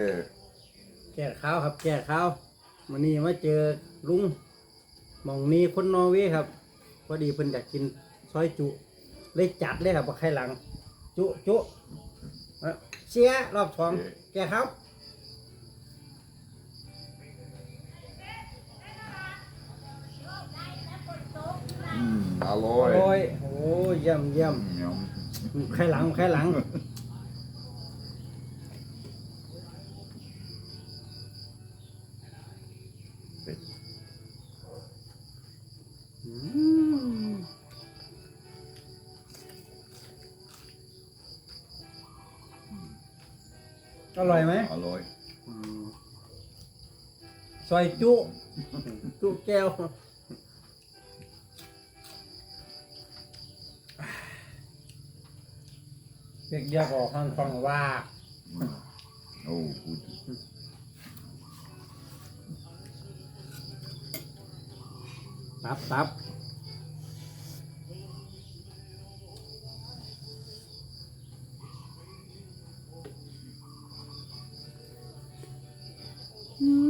เออแก่ข้าวครับ แก่ข้าววันนี้มาเจอลุงหมองนี้คนนอร์เวย์ครับพอดีเพิ่นอยากกินซอยจุ เลยจัดเลยครับบักไข่หลัง จุจุเอ้อเชียร์รอบสองแก่ข้าวอืมอร่อยโอ้ยโอ้ยเยี่ยมเยี่ยมยไข่หลังไข่หลัง อืมอร่อยไหมอร่อยอืมซอยจุ จุแก้วเรียกยากออกห้องฟังว่า โอ้กูด ตับตับอืม